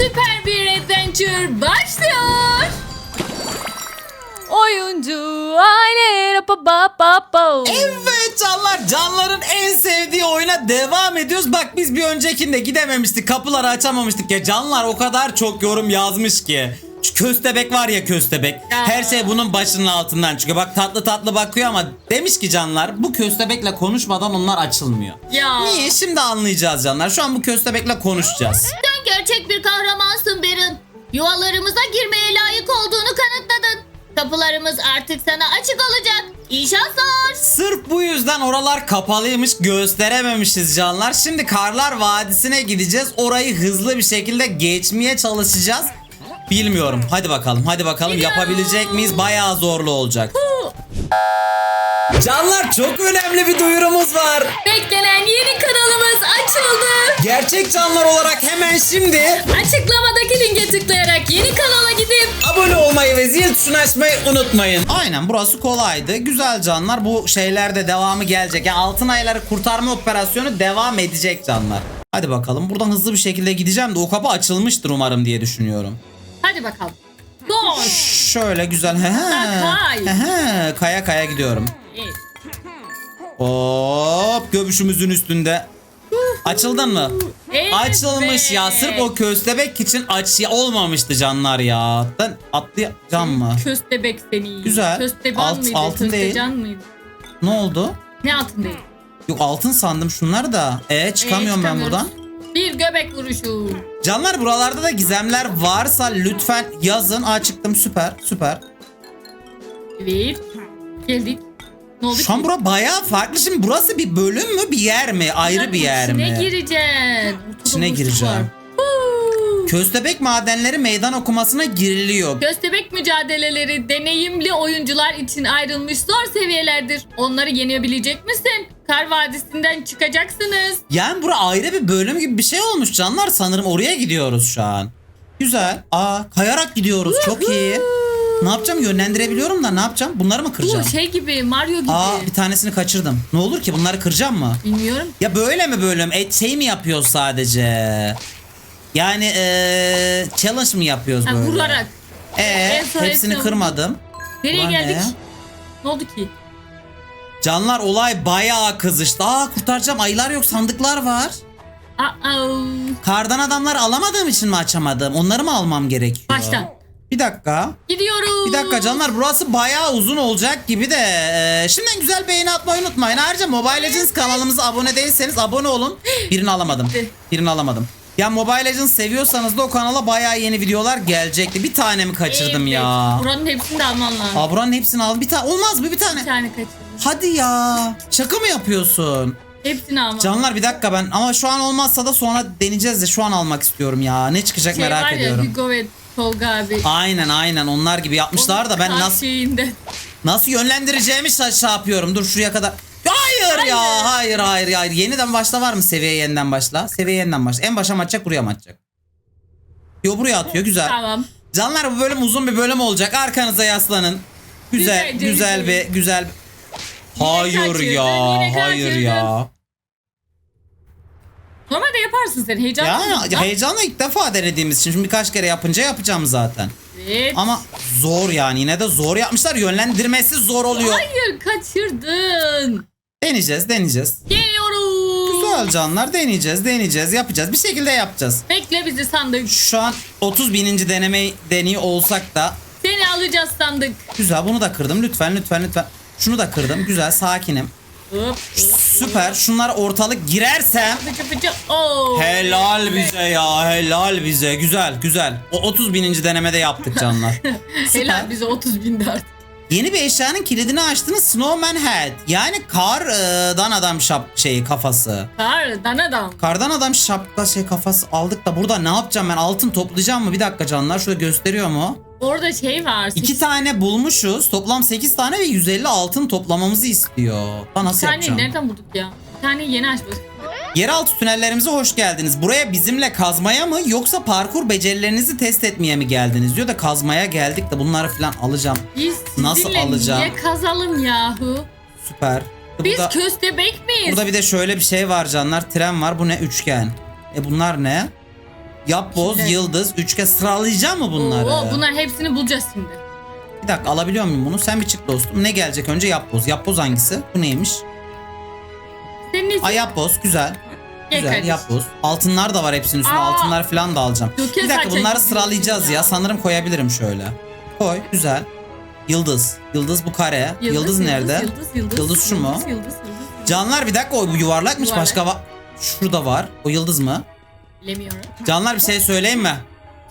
Süper bir adventure başlıyor. Oyuncu aile pa pa pa pa. Evet canlar canların en sevdiği oyuna devam ediyoruz. Bak biz bir öncekinde gidememiştik kapıları açamamıştık ya canlar o kadar çok yorum yazmış ki. Şu köstebek var ya köstebek. Her şey bunun başının altından çıkıyor. Bak tatlı tatlı bakıyor ama demiş ki canlar bu köstebekle konuşmadan onlar açılmıyor. Ya. Niye? Şimdi anlayacağız canlar. Şu an bu köstebekle konuşacağız. Sen gerçek bir kahramansın Berin. Yuvalarımıza girmeye layık olduğunu kanıtladın. Kapılarımız artık sana açık olacak. İyi şanslar. Sırf bu yüzden oralar kapalıymış gösterememişiz canlar. Şimdi Karlar Vadisi'ne gideceğiz. Orayı hızlı bir şekilde geçmeye çalışacağız. Bilmiyorum. Hadi bakalım. Hadi bakalım yapabilecek miyiz? Bayağı zorlu olacak. Canlar çok önemli bir duyurumuz var. Beklenen yeni kanalımız açıldı. Gerçek canlar olarak hemen şimdi Açıklamadaki linke tıklayarak yeni kanala gidip abone olmayı ve zil tuşunu açmayı unutmayın. Aynen burası kolaydı. Güzel canlar. Bu şeylerde devamı gelecek. Yani altın ayları kurtarma operasyonu devam edecek canlar. Hadi bakalım. Buradan hızlı bir şekilde gideceğim de o kapı açılmıştır umarım diye düşünüyorum. Hadi bakalım. Gol. Şöyle güzel. He he. Kay. He he. Kaya kaya gidiyorum. Evet. Hop göbüşümüzün üstünde. Açıldın mı? Evet. Açılmış ya. Sırf o köstebek için aç olmamıştı canlar ya. Ben atlayacağım mı? Köstebek seni. Güzel. Kösteban Alt- mıydı? altın değil. Köstecan mıydı? Ne oldu? Ne altın değil? Yok altın sandım şunlar da. E çıkamıyorum ben çıkamıyoruz. buradan. Bir göbek vuruşu. Canlar buralarda da gizemler varsa lütfen yazın. Aa çıktım süper süper. Evet. Geldik. Ne oldu Şu an ki? bura bayağı farklı. Şimdi burası bir bölüm mü bir yer mi? Ayrı bir yer İçine mi? gireceksin. Ortada İçine gireceğim. Köstebek madenleri meydan okumasına giriliyor. Köstebek mücadeleleri deneyimli oyuncular için ayrılmış zor seviyelerdir. Onları yenebilecek misin? Kar Vadisi'nden çıkacaksınız. Yani bura ayrı bir bölüm gibi bir şey olmuş canlar. Sanırım oraya gidiyoruz şu an. Güzel. Aa kayarak gidiyoruz. Çok iyi. Ne yapacağım? Yönlendirebiliyorum da ne yapacağım? Bunları mı kıracağım? Bu şey gibi Mario gibi. Aa bir tanesini kaçırdım. Ne olur ki bunları kıracağım mı? Bilmiyorum. Ya böyle mi bölüm? E, şey mi yapıyoruz sadece? Yani eee challenge mı yapıyoruz Ha, böyle? vurarak. Ee, En son hepsini kırmadım. Nereye Ulan geldik? ne? Ne oldu ki? Canlar olay bayağı kızıştı. Aa kurtaracağım ayılar yok sandıklar var. Aa, Kardan adamları alamadığım için mi açamadım? Onları mı almam gerekiyor? baştan. Bir dakika. Gidiyoruz. Bir dakika canlar burası bayağı uzun olacak gibi de e, şimdiden güzel beğeni atmayı unutmayın. Ayrıca Mobile Legends kanalımıza abone değilseniz abone olun. Birini alamadım. Birini alamadım. Ya Mobile Legends seviyorsanız da o kanala bayağı yeni videolar gelecekti. Bir tane mi kaçırdım Evet. ya? Buranın hepsini de alman lazım. Aa buranın hepsini al. Bir tane olmaz mı bir tane? Bir tane kaçırdım. Hadi ya. Şaka mı yapıyorsun? Hepsini alman Canlar bir dakika ben ama şu an olmazsa da sonra deneyeceğiz de şu an almak istiyorum ya. Ne çıkacak şey merak var ediyorum. ya Hugo ve Tolga abi. Aynen aynen onlar gibi yapmışlar da ben nasıl şeyinde. nasıl yönlendireceğimi şa- şey yapıyorum. Dur şuraya kadar. Hayır, ya hayır hayır hayır. Yeniden başla var mı seviye yeniden başla? Seviye yeniden başla. En başa mı atacak buraya mı atacak? Yo buraya atıyor güzel. Tamam. Canlar bu bölüm uzun bir bölüm olacak. Arkanıza yaslanın. Güzel Güzelce güzel bir bir güzel. Yine Hayır kaçırdın, ya hayır ya. Normalde yaparsın sen. Heyecanlı Ya heyecanla ilk defa denediğimiz için şimdi birkaç kere yapınca yapacağım zaten. Evet. Ama zor yani yine de zor yapmışlar. Yönlendirmesi zor oluyor. Hayır kaçırdın. Deneyeceğiz deneyeceğiz. Geliyoruz. Güzel canlar deneyeceğiz deneyeceğiz yapacağız. Bir şekilde yapacağız. Bekle bizi sandık. Şu an 30 bininci deneme deniyor olsak da Seni alacağız sandık. güzel bunu da kırdım lütfen lütfen lütfen. Şunu da kırdım güzel sakinim. Hop. Süper şunlar ortalık girersem. Oo. Helal bize ya helal bize güzel güzel. O 30 bininci denemede yaptık canlar. Süper. Helal bize 30 bin dert. Yeni bir eşyanın kilidini açtınız Snowman Head. Yani kardan adam şap şeyi kafası. Kar danadam. Kardan adam şapka şey kafası aldık da burada ne yapacağım ben altın toplayacağım mı? Bir dakika canlar şurada gösteriyor mu? Orada şey var. İki tane bulmuşuz. Toplam 8 tane ve 150 altın toplamamızı istiyor. Da nasıl tane yapacağım? nereden bulduk ya? Bir tane yeni açmış. Yeraltı tünellerimize hoş geldiniz. Buraya bizimle kazmaya mı yoksa parkur becerilerinizi test etmeye mi geldiniz diyor da kazmaya geldik de bunları falan alacağım. Biz Nasıl sizinle alacağım? niye kazalım yahu? Süper. Biz Burada, köstebek miyiz? burada bir de şöyle bir şey var canlar. Tren var. Bu ne? Üçgen. E bunlar ne? yapboz, Şimdi- yıldız, üçgen sıralayacağım mı bunları? Oo, bunlar hepsini bulacağız şimdi. Bir dakika alabiliyor muyum bunu? Sen bir çık dostum. Ne gelecek önce yapboz. Yapboz hangisi? Bu neymiş? İçin Ay yapboz güzel. Gel Güzel kardeşim. yapboz. Altınlar da var hepsinin üstünde. Aa. Altınlar falan da alacağım. Bir dakika bunları gidiyorsun sıralayacağız ya. ya. Sanırım koyabilirim şöyle. Koy güzel. Yıldız. Yıldız bu kare. Yıldız, nerede? Yıldız, yıldız, Yıldız şu mu? Yıldız, yıldız, yıldız. Canlar bir dakika o bu yuvarlakmış Yuvarlak. başka var. Şurada var. O yıldız mı? Bilemiyorum. Canlar bir şey söyleyeyim mi?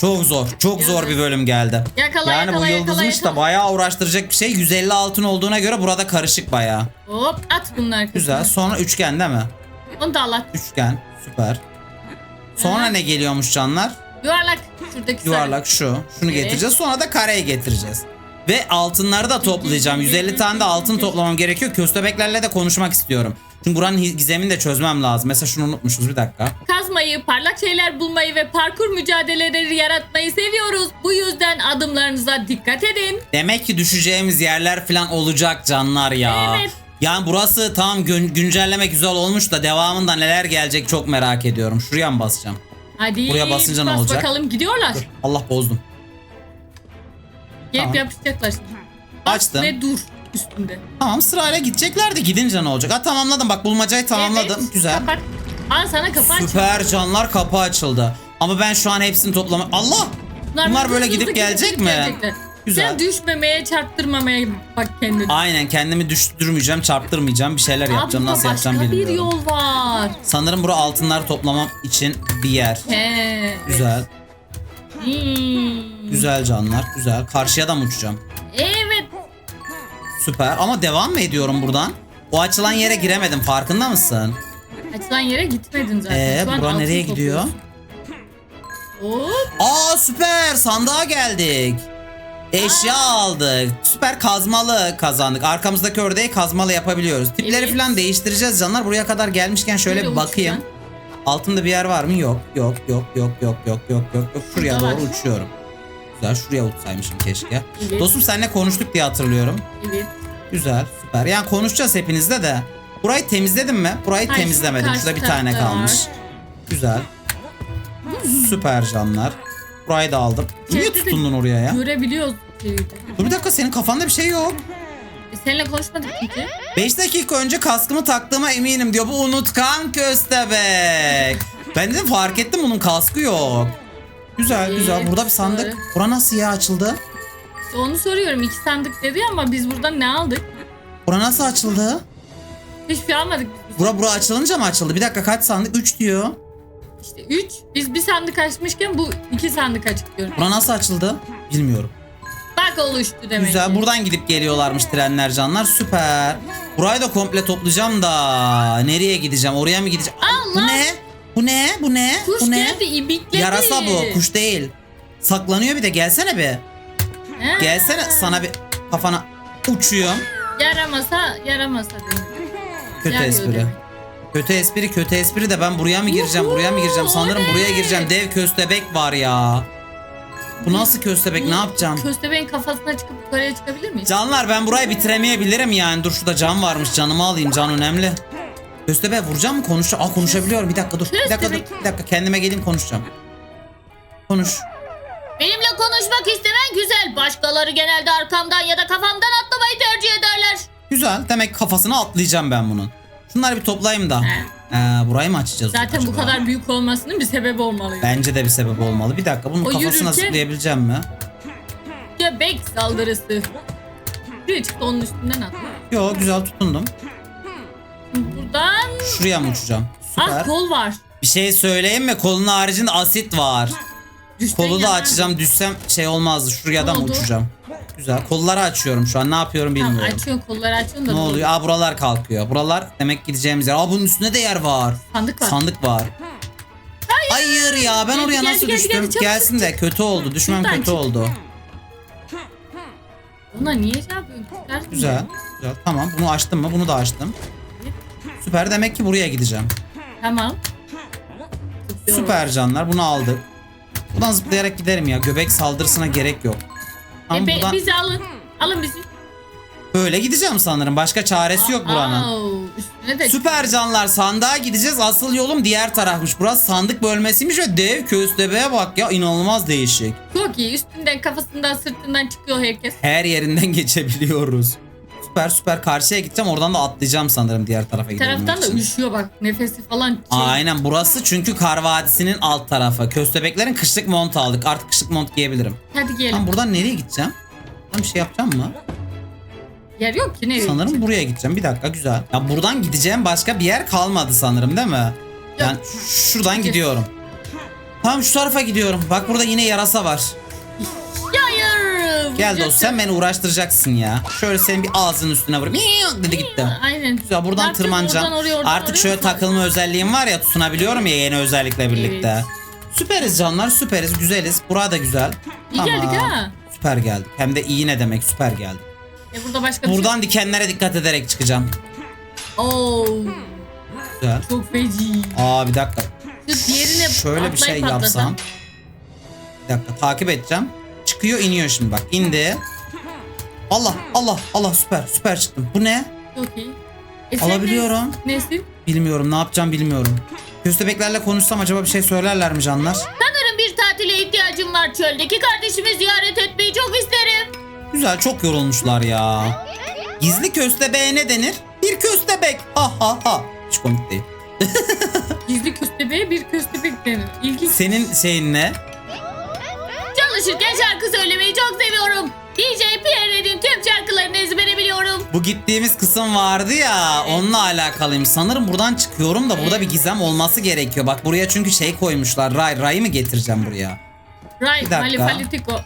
Çok zor. Çok zor bir bölüm geldi. Yakala, yani yakala, bu yıldızmış yakala. da bayağı uğraştıracak bir şey. 150 altın olduğuna göre burada karışık bayağı. Hop at bunlar kızım. Güzel. Sonra üçgen değil mi? Onu da al at. Üçgen. Süper. Sonra Aha. ne geliyormuş canlar? Yuvarlak. Şuradaki sarı. Yuvarlak şu. Şunu Evet. getireceğiz. Sonra da kareyi getireceğiz. Ve altınları da toplayacağım. 150 tane de altın toplamam gerekiyor. Köstebeklerle de konuşmak istiyorum. Çünkü buranın gizemini de çözmem lazım. Mesela şunu unutmuşuz bir dakika. Kazmayı, parlak şeyler bulmayı ve parkur mücadeleleri yaratmayı seviyoruz. Bu yüzden adımlarınıza dikkat edin. Demek ki düşeceğimiz yerler falan olacak canlar ya. Evet. Yani burası tam gün, güncelleme güzel olmuş da devamında neler gelecek çok merak ediyorum. Şuraya mı basacağım? Hadi Buraya basınca ne bas olacak? bakalım gidiyorlar. Dur. Allah bozdum. Gelip Tamam. yapışacaklar şimdi. Bas Açtım. Ve dur üstünde. Tamam sırayla gidecekler de gidince ne olacak? Ha tamamladım bak bulmacayı tamamladım. Evet, Güzel. Kapat. Al sana kapı aç. Süper canlar kapı açıldı. Ama ben şu an hepsini toplama... Allah! Bunlar böyle hızlı gidip gelecek mi? gelecekler. Güzel. Sen düşmemeye, çarptırmamaya bak kendini. Aynen kendimi düşürmeyeceğim, çarptırmayacağım. Bir şeyler Aa, yapacağım. Nasıl yapacağım başka bir bilmiyorum. yol var. Sanırım bura altınlar toplamam için bir yer. He. Güzel. Hmm. Güzel canlar. Güzel. Karşıya da mı uçacağım? Evet. Süper. Ama devam mı ediyorum buradan? O açılan yere giremedim. Farkında mısın? Açılan yere gitmedin zaten. Ee, Şu an bura altın nereye gidiyor? topluyorsun. Hop. Aa süper. Sandığa geldik. Eşya aldık. Süper kazmalı kazandık. Arkamızdaki ördeği kazmalı yapabiliyoruz. Tipleri Evet. falan değiştireceğiz canlar. Buraya kadar gelmişken şöyle Böyle bir bakayım. uçacağım. Altında bir yer var mı? Yok. Yok yok yok yok yok yok yok yok. Şuraya Şurada doğru var. uçuyorum. Güzel şuraya uçsaymışım keşke. Evet. Dostum seninle konuştuk diye hatırlıyorum. Evet. Güzel süper. Yani konuşacağız hepinizle de. Burayı temizledim mi? Burayı Hayır, temizlemedim. karşı Şurada bir tane tarafta kalmış. var. Güzel. Süper canlar. Burayı da aldım. Niye İçeride de tutundun oraya ya? Görebiliyoruz. şeyi de. Dur bir dakika senin kafanda bir şey yok. E, Seninle konuşmadık çünkü. 5 dakika önce kaskımı taktığıma eminim diyor. Bu unutkan köstebek. ben de fark ettim bunun kaskı yok. Güzel güzel. Evet, Burada bir sandık. doğru. Bura nasıl ya açıldı? Onu soruyorum. iki sandık dedi ama biz buradan ne aldık? Bura nasıl açıldı? Hiçbir şey almadık. Bura bura açılınca mı açıldı? Bir dakika kaç sandık? 3 diyor. İşte 3. Biz bir sandık açmışken bu iki sandık açık diyorum. Bura nasıl açıldı? Bilmiyorum. Bak oluştu demek Güzel. ki. Buradan gidip geliyorlarmış trenler canlar. Süper. Burayı da komple toplayacağım da nereye gideceğim? Oraya mı gideceğim? Bu Allah! ne? Bu ne? Bu ne? Kuş bu ne? geldi ibikledi. Yarasa bu. Kuş değil. Saklanıyor bir de. Gelsene bir. Gelsene sana bir kafana uçuyorum. Yaramasa yaramasa demek. Kötü Yarıyor espri. demek. Kötü espri kötü espri de ben buraya mı gireceğim buraya mı gireceğim sanırım buraya gireceğim dev köstebek var ya. Bu nasıl köstebek ne yapacağım? Köstebeğin kafasına çıkıp yukarıya çıkabilir miyiz? Canlar ben burayı bitiremeyebilirim yani. Dur şurada cam varmış. Canımı alayım. Can önemli. Köstebe vuracağım mı? Konuş. Aa konuşabiliyorum. Bir dakika dur. Bir dakika dur. Köstebek. Bir dakika kendime geleyim konuşacağım. Konuş. Benimle konuşmak istemen güzel. Başkaları genelde arkamdan ya da kafamdan atlamayı tercih ederler. Güzel. Demek kafasına atlayacağım ben bunun. Şunları bir toplayayım da. He. Ee, burayı mı açacağız? Zaten bu acaba? kadar büyük olmasının bir sebebi olmalı. Bence de bir sebep olmalı. Bir dakika bunun O kafasına yürürken- zıplayabileceğim mi? Göbek saldırısı. Bir çıktı onun üstünden at. Yo güzel tutundum. Buradan Şuraya mı uçacağım? Süper. ah kol var. Bir şey söyleyeyim mi? Kolun haricinde asit var. Düşsen Kolu da açacağım. Düşsem şey olmazdı. Mı oldu? uçacağım? Güzel. Kolları açıyorum şu an. Ne yapıyorum bilmiyorum. Tamam açıyorsun kolları açıyorsun da. Ne oluyor? Aa buralar kalkıyor. Buralar demek gideceğimiz yer. Aa bunun üstünde de yer var. Sandık var. Sandık var. Hayır ya ben Geldi, oraya geldi, nasıl geldi, düştüm? geldi, çabuk Gelsin de kötü oldu. Düşmem Şuradan kötü çık. oldu. Ona niye şey yapıyorsun? Çıkarsın ya. Güzel. Tamam bunu açtım mı? Bunu da açtım. Süper demek ki buraya gideceğim. Tamam. Süper canlar bunu aldık. Buradan zıplayarak giderim ya. Göbek saldırısına gerek yok. Ama E, be- buradan bizi alın. Alın bizi. Böyle gideceğim sanırım. Başka çaresi yok buranın. Au, üstüne de Süper canlar sandığa gideceğiz. Asıl yolum diğer tarafmış. Burası sandık bölmesiymiş ve dev köstebeğe bak ya inanılmaz değişik. çok iyi. Üstünden kafasından sırtından çıkıyor herkes. Her yerinden geçebiliyoruz. Süper süper karşıya gideceğim oradan da atlayacağım sanırım diğer tarafa gidebilmek taraftan da için. üşüyor bak. Nefesi falan şey. Aynen burası çünkü Kar Vadisi'nin alt tarafı. Köstebeklerin kışlık mont aldık. Artık kışlık mont giyebilirim. Hadi gelin. Lan buradan nereye gideceğim? Ben bir şey yapacağım mı? Yer yok ki nereye Sanırım gidecek? buraya gideceğim. Bir dakika güzel. Ya buradan gideceğim başka bir yer kalmadı sanırım değil mi? Yani şuradan gidiyorum. Tamam şu tarafa gidiyorum. Bak burada yine yarasa var. Gel dost sen beni uğraştıracaksın ya. Şöyle senin bir ağzının üstüne vurayım. Miyav dedi gitti. Aynen. Güzel buradan yapacağız? tırmanacağım. Oradan oraya, oradan Artık oraya şöyle takılma özelliğim var ya tutunabiliyorum ya yeni özellikle birlikte. Evet. Süperiz canlar süperiz güzeliz. Burada güzel. İyi geldik ha. Süper geldik. Hem de iyi ne demek süper geldik. E burada başka bir Buradan dikenlere dikkat ederek çıkacağım. şey. Oo. Güzel. Çok feci. Aa bir dakika. Şu diğerine Şöyle bir şey atlasam. yapsam. Bir dakika takip edeceğim. Çıkıyor iniyor şimdi bak. indi. Allah Allah Allah süper süper çıktım. Bu ne? Çok iyi. E sen Alabiliyorum. ne- Nesin? Bilmiyorum ne yapacağım bilmiyorum. Köstebeklerle konuşsam acaba bir şey söylerler mi canlar? Sanırım bir tatile ihtiyacım var. Çöldeki kardeşimi ziyaret etmeyi çok isterim. Güzel çok yorulmuşlar ya. Gizli köstebeğe ne denir? Bir köstebek. Ha ha ha. Hiç komik değil. Gizli köstebeğe bir köstebek denir. İlginç. Senin şeyin ne? Çalışırken şarkı söylemeyi çok seviyorum. DJ Pierre'nin tüm şarkılarını ezbere biliyorum. Bu gittiğimiz kısım vardı ya onunla alakalıyım. Sanırım buradan çıkıyorum da burada bir gizem olması gerekiyor. Bak buraya çünkü şey koymuşlar. Ray. Ray'ı mı getireceğim buraya? Right, Bir dakika. Malifalitiko.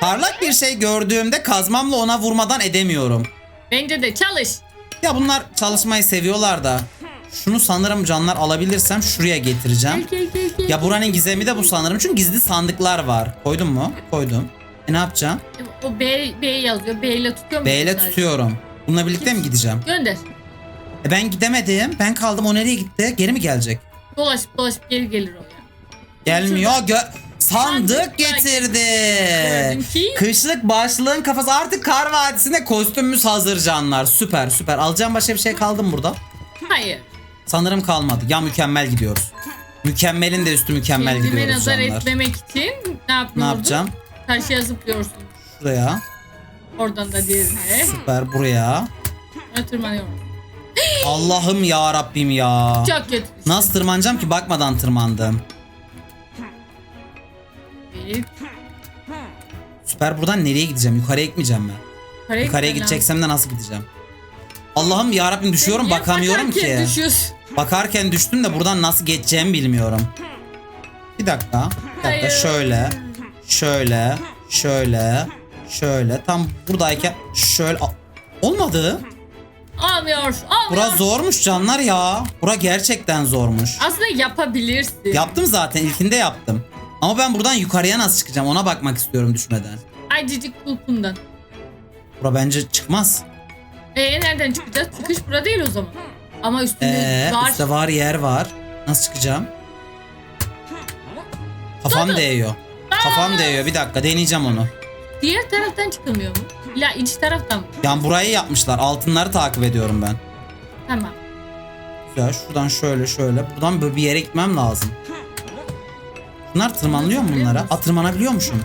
Parlak bir şey gördüğümde kazmamla ona vurmadan edemiyorum. Bence de çalış. Ya bunlar çalışmayı seviyorlar da. Şunu sanırım canlar alabilirsem şuraya getireceğim. Ya buranın gizemi de bu sanırım. Çünkü gizli sandıklar var. Koydun mu? Koydum. E ne yapacağım? O B, B yazıyor. B ile tutuyor musun? B ile tutuyorum. Bununla birlikte mi gideceğim? Gönder. E ben gidemedim. Ben kaldım. O nereye gitti? Geri mi gelecek? Dolaşıp dolaşıp geri gelir o ya. Gelmiyor. Gö- Sandık getirdi. Kışlık başlığın kafası artık kar vadisinde kostümümüz hazır canlar. Süper süper. Alacağım başka bir şey kaldı mı burada? Hayır. Sanırım kalmadı. Ya mükemmel gidiyoruz. Mükemmelin de üstü mükemmel Kendime gidiyoruz nazar canlar. etmemek için ne yapıyordun? Ne yapacağım? Karşıya zıplıyorsun. Şuraya. Oradan da diğerine. Süper buraya. Tırmanıyorum. Allah'ım ya Rabbim ya. Çok kötü. Nasıl tırmanacağım ki bakmadan tırmandım. Evet. Süper buradan nereye gideceğim? Yukarıya gitmeyeceğim mi? Yukarıya, Yukarıya gideceksem de nasıl gideceğim? Allah'ım ya Rabbim düşüyorum Niye bakamıyorum bakarken ki. Düşüyorsun. Bakarken düştüm de buradan nasıl geçeceğimi bilmiyorum. Bir dakika. Bir dakika Hayır. şöyle. Şöyle. Şöyle. Şöyle. Tam buradayken şöyle. A- Olmadı. Olmuyor. Olmuyor. Bura zormuş canlar ya. Bura gerçekten zormuş. Aslında yapabilirsin. Yaptım zaten ilkinde yaptım. Ama ben buradan yukarıya nasıl çıkacağım ona bakmak istiyorum düşmeden. Acıcık kulpundan. Bura bence çıkmaz. Ee nereden çıkacağız? Çıkış bura değil o zaman. Ama üstünde Ee, var. üstte var yer var. Nasıl çıkacağım? Kafam Dur. değiyor. Kafam değiyor. Bir dakika deneyeceğim onu. Diğer taraftan çıkılmıyor mu? İlla iç taraftan mı? Yani burayı yapmışlar. Altınları takip ediyorum ben. Tamam. Güzel. Şuradan şöyle şöyle. Buradan böyle bir yere gitmem lazım. Bunlar tırmanılıyor mu bunlara? Aa tırmanabiliyormuşum.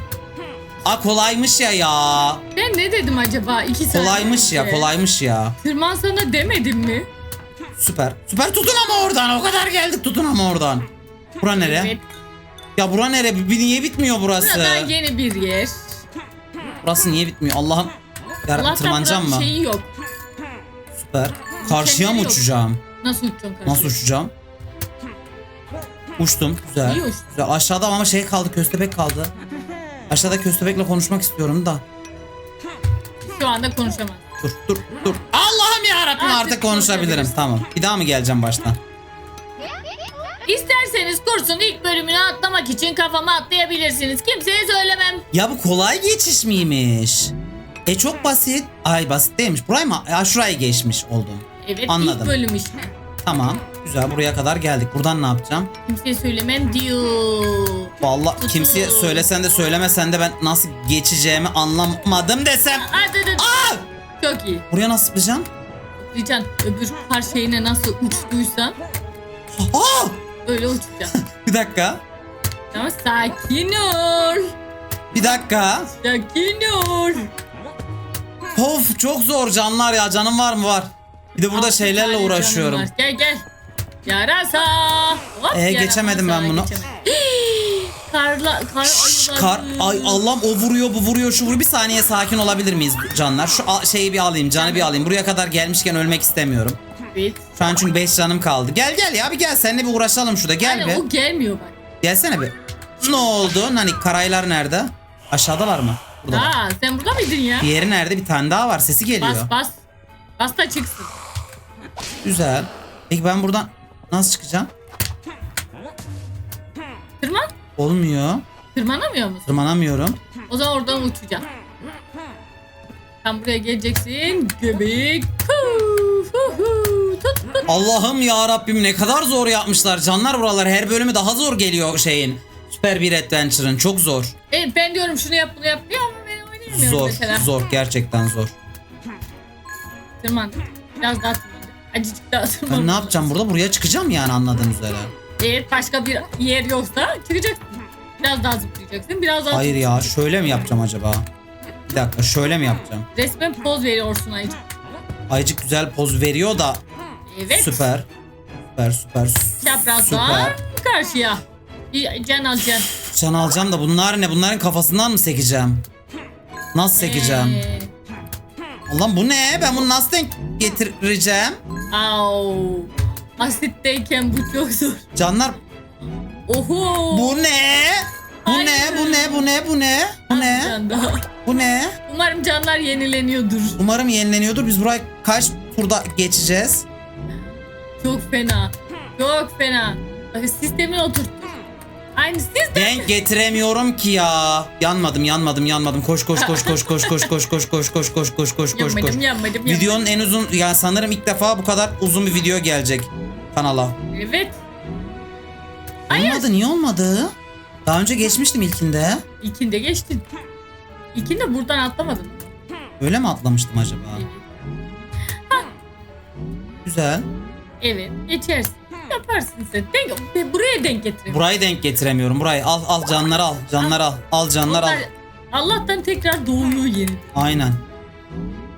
Aa kolaymış ya ya. Ben ne dedim acaba? İki saniye Kolaymış ya önce? kolaymış ya. Tırman sana demedim mi? Süper. Süper tutun ama oradan. O kadar geldik tutun ama oradan. Bura nere? Evet. Ya bura nere? Bir, niye bitmiyor burası? Burada yeni bir yer. Burası niye bitmiyor? Allah'ım. Allah'tan tırmanacağım mı? şeyi yok. Süper. Karşıya mı yok. uçacağım? Nasıl uçacaksın karşıya? Nasıl uçacağım? Uçtum. Güzel. İyi. Güzel. Aşağıda ama şey kaldı. Köstebek kaldı. Aşağıda köstebekle konuşmak istiyorum da. Şu anda konuşamaz. Dur dur dur. Allah'ım ya Rabbim Artık konuşabilirim. Tamam. Bir daha mı geleceğim baştan? İsterseniz kursun ilk bölümünü atlamak için kafama atlayabilirsiniz. Kimseye söylemem. Ya bu kolay geçiş miymiş? E çok basit. Ay basit değilmiş. Burayı mı? Ya şurayı geçmiş oldum. Evet Anladım. ilk bölüm işte. Tamam. Güzel buraya kadar geldik. Buradan ne yapacağım? Kimseye söylemem diyor. Vallahi kimseye söylesen de söylemesen de ben nasıl geçeceğimi anlamadım desem. Hadi hadi. Aa! Çok iyi. Buraya nasıl zıplayacaksın? Rican öbür kar şeyine nasıl uçtuysan Aa! öyle uçacaksın. Bir dakika. Ama sakin ol. Bir dakika. Sakin ol. Of çok zor canlar ya. Canım var mı? Var. Bir de burada Altı şeylerle tane uğraşıyorum. canım var. Gel gel. Yarasa. Hop, Ee, geçemedim ben bunu. geçemedim. Karla, kar ayıları. kar ay Allah'ım o vuruyor bu vuruyor şu vuruyor. Bir saniye sakin olabilir miyiz canlar? Şu a- şeyi bir alayım canı bir alayım. Buraya kadar gelmişken ölmek istemiyorum. Evet. şu an çünkü 5 canım kaldı. Gel gel ya bir gel. Seninle bir uğraşalım şurada. Gel Yani bir o gelmiyor bak. gelsene bir. Ne oldu? Hani karaylar nerede? Aşağıdalar mı? Burada Aa, sen burada mıydın ya? diğeri nerede? Bir tane daha var. Sesi geliyor. Bas bas. Bas da çıksın. güzel. Peki ben buradan nasıl çıkacağım? Tırman. Olmuyor Tırmanamıyor musun? tırmanamıyorum O zaman oradan uçacaksın. Sen buraya geleceksin. Göbek. Allah'ım ya Rabbim ne kadar zor yapmışlar canlar buralar her bölümü daha zor geliyor şeyin Süper bir Adventure'ın çok zor Evet ben diyorum şunu yap bunu yap diyor ama ben oynayamıyorum Zor, mesela. zor gerçekten zor. Tırman. Biraz daha tırman. Acıcık daha tırman. Ben ne yapacağım burada? Buraya çıkacağım yani anladığın üzere. Eğer başka bir yer yoksa çıkacaksın. Biraz daha zıplayacaksın. Biraz daha Hayır ya, şöyle mi yapacağım acaba? Bir dakika, şöyle mi yapacağım? Resmen poz veriyorsun Aycık. Aycık güzel poz veriyor da Evet. süper. Süper, süper. Çaprazdan Süper. karşıya. Bir can alacaksın. Can alacağım da bunlar ne? Bunların kafasından mı sekeceğim? Nasıl sekeceğim? Ee, Allah'ım bu ne? Ben bunu nasıl denk getireceğim? au. Asitteyken bu çok zor. Canlar Oho. bu ne? Bu ne? Bu ne? Bu ne? Bu ne? Bu ne? Can daha. Bu ne? Umarım canlar yenileniyordur. Umarım yenileniyordur. Biz burayı kaç turda geçeceğiz? Çok fena. Çok fena. Bak sistemi oturttur. Aynı sistem. Denk getiremiyorum ki ya. Yanmadım, yanmadım, yanmadım. Koş koş koş koş koş koş koş koş koş koş koş koş koş koş koş. Yanmadım yanmadım yanmadım. Videonun en uzun yani sanırım ilk defa bu kadar uzun bir video gelecek kanala. Evet. Hayır. Olmadı, niye olmadı? Daha önce geçmiştim ilkinde. İlkinde geçtin. İlkinde buradan atlamadın. Öyle mi atlamıştım acaba? Evet. Güzel. Evet. Geçersin. Yaparsın sen. Denk, buraya denk getirin. Burayı denk getiremiyorum. Burayı al al canları al. Canları al. Al canları al. Allah'tan tekrar doğuyor yeniden. Aynen.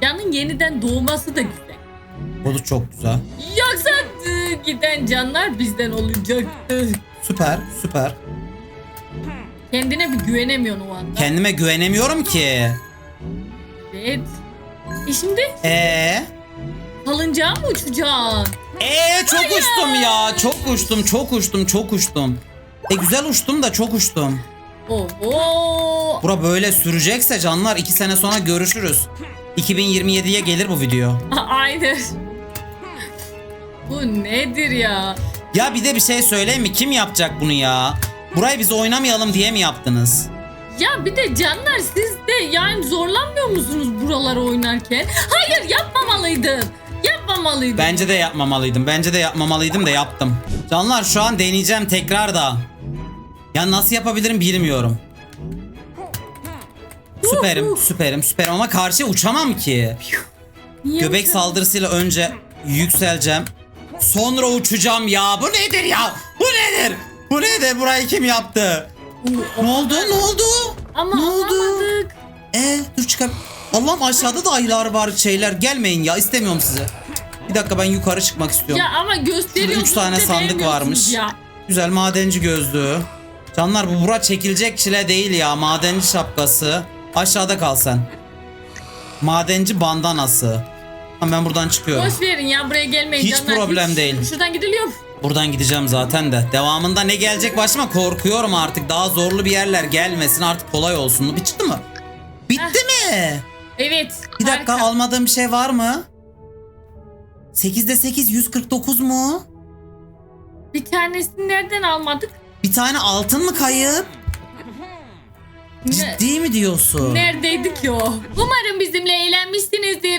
Canın yeniden doğması da güzel. O da çok güzel. Yoksa e, giden canlar bizden olacak. Süper, süper. Kendine bir güvenemiyorsun o anda. Kendime güvenemiyorum ki. Evet. E şimdi Ee, salıncağa mı uçacaksın? ee çok uçtum ya. Çok uçtum, çok uçtum, çok uçtum. E güzel uçtum da çok uçtum. Oho. Bura böyle sürecekse canlar 2 sene sonra görüşürüz. 2027'ye gelir bu video. Aynen. Bu nedir ya? Ya bir de bir şey söyleyeyim mi? Kim yapacak bunu ya? Burayı biz oynamayalım diye mi yaptınız? Ya bir de canlar siz de yani zorlanmıyor musunuz buraları oynarken? Hayır yapmamalıydın. Yapmamalıydın. Bence de yapmamalıydım. Bence de yapmamalıydım da yaptım. Canlar şu an deneyeceğim tekrar da. Ya nasıl yapabilirim bilmiyorum. Süperim, süperim, süperim ama karşıya uçamam ki. Niye Göbek uçak- saldırısıyla önce yükseleceğim. Sonra uçacağım ya. Bu nedir ya? Bu nedir? Bu nedir? Burayı kim yaptı? Ne oldu? Ne oldu? Ama ne oldu? anlamadık. Ee, dur çıkar. Allah'ım aşağıda da ayılar var şeyler. Gelmeyin ya istemiyorum sizi. Bir dakika ben yukarı çıkmak istiyorum. Ya ama gösteriyorsunuz. Şurada üç tane da sandık varmış. Ya. Güzel madenci gözlüğü. Canlar bu bura çekilecek çile değil ya. Madenci şapkası. Aşağıda kal sen. Madenci bandanası. Tamam ben buradan çıkıyorum. Boş verin ya buraya gelmeyin Hiç canlar. problem değil. Şuradan gidiliyor. Buradan gideceğim zaten de. Devamında ne gelecek başıma korkuyorum artık. Daha zorlu bir yerler gelmesin artık kolay olsun. Bir çıktı mı? Bitti mi? Evet. Bir dakika harika. almadığım bir şey var mı? 8'de 8 149 mu? Bir tanesini nereden almadık? Bir tane altın mı kayıp? Ne- Ciddi mi diyorsun? Neredeydik ya? Umarım bizimle eğlenmişsinizdir.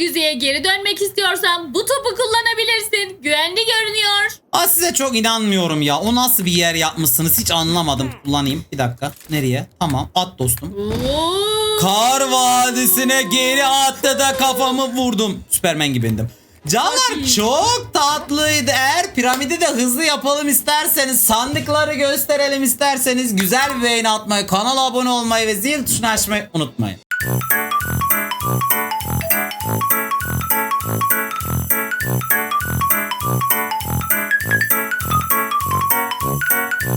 Yüzeye geri dönmek istiyorsan bu topu kullanabilirsin. Güvenli görünüyor. Aa, size çok inanmıyorum ya. O nasıl bir yer yapmışsınız hiç anlamadım. Kullanayım. Bir dakika. Nereye? Tamam. At dostum. Oo. Kar Vadisi'ne geri attı da kafamı vurdum. Süpermen gibi indim. Canlar çok tatlıydı. Eğer piramidi de hızlı yapalım isterseniz, sandıkları gösterelim isterseniz güzel bir beğeni atmayı, kanala abone olmayı ve zil tuşunu açmayı unutmayın. Thank you.